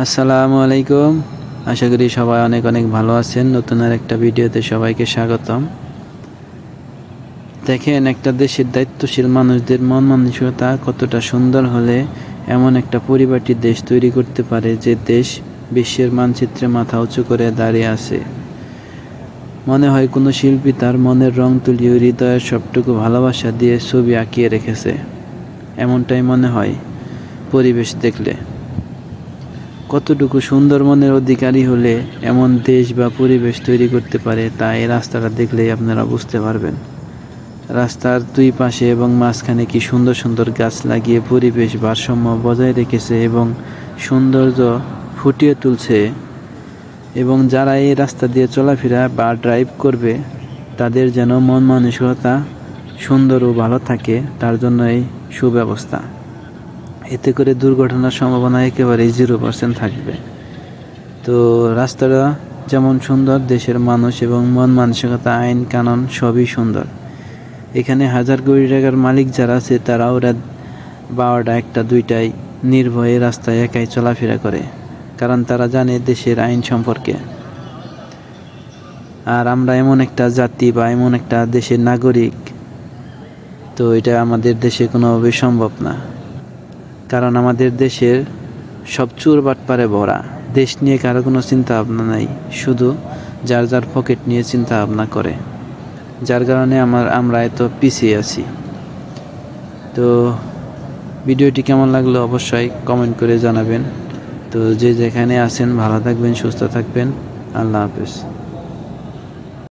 আসসালামু আলাইকুম। আশা করি সবাই অনেক অনেক ভালো আছেন। নতুন আর একটা ভিডিওতে সবাইকে স্বাগতম। দেখেন, একটা দেশের দায়িত্বশীল মানুষদের মন মানসিকতা কতটা সুন্দর হলে এমন একটা পরিবারটি দেশ তৈরি করতে পারে যে দেশ বিশ্বের মানচিত্রে মাথা উঁচু করে দাঁড়িয়ে আছে। মনে হয় কোনো শিল্পী তার মনের রং তুলিয়ে হৃদয়ের সবটুকু ভালোবাসা দিয়ে ছবি আঁকিয়ে রেখেছে। এমনটাই মনে হয় পরিবেশ দেখলে। কতটুকু সুন্দর মনের অধিকারী হলে এমন দেশ বা পরিবেশ তৈরি করতে পারে, তা এই রাস্তাটা দেখলেই আপনারা বুঝতে পারবেন। রাস্তার দুই পাশে এবং মাঝখানে কি সুন্দর সুন্দর গাছ লাগিয়ে পরিবেশ ভারসাম্য বজায় রেখেছে এবং সৌন্দর্য ফুটিয়ে তুলছে। এবং যারা এই রাস্তা দিয়ে চলাফেরা বা ড্রাইভ করবে, তাদের যেন মন মানসিকতা সুন্দর ও ভালো থাকে, তার জন্য এই সুব্যবস্থা। এতে করে দুর্ঘটনার সম্ভাবনা একেবারেই জিরো পার্সেন্ট থাকবে। তো রাস্তাটা যেমন সুন্দর, দেশের মানুষ এবং মন মানসিকতা, আইন কানুন সবই সুন্দর। এখানে হাজার কোটি টাকার মালিক যারা আছে, তারাও ওরা বারোটা, একটা দুইটাই নির্ভয়ে রাস্তায় একাই চলাফেরা করে, কারণ তারা জানে দেশের আইন সম্পর্কে। আর আমরা এমন একটা জাতি বা এমন একটা দেশের নাগরিক, তো এটা আমাদের দেশে কোনোভাবে সম্ভব না। কারণ আমাদের দেশের সব চুর বাটপারে ভরা। দেশ নিয়ে কারও কোনো চিন্তা ভাবনা নাই, শুধু যার যার পকেট নিয়ে চিন্তা ভাবনা করে। যার কারণে আমার, আমরা এত পিছিয়ে আছি। তো ভিডিওটি কেমন লাগল অবশ্যই কমেন্ট করে জানাবেন। তো যে যেখানে আছেন ভালো থাকবেন, সুস্থ থাকবেন। আল্লাহ হাফেজ।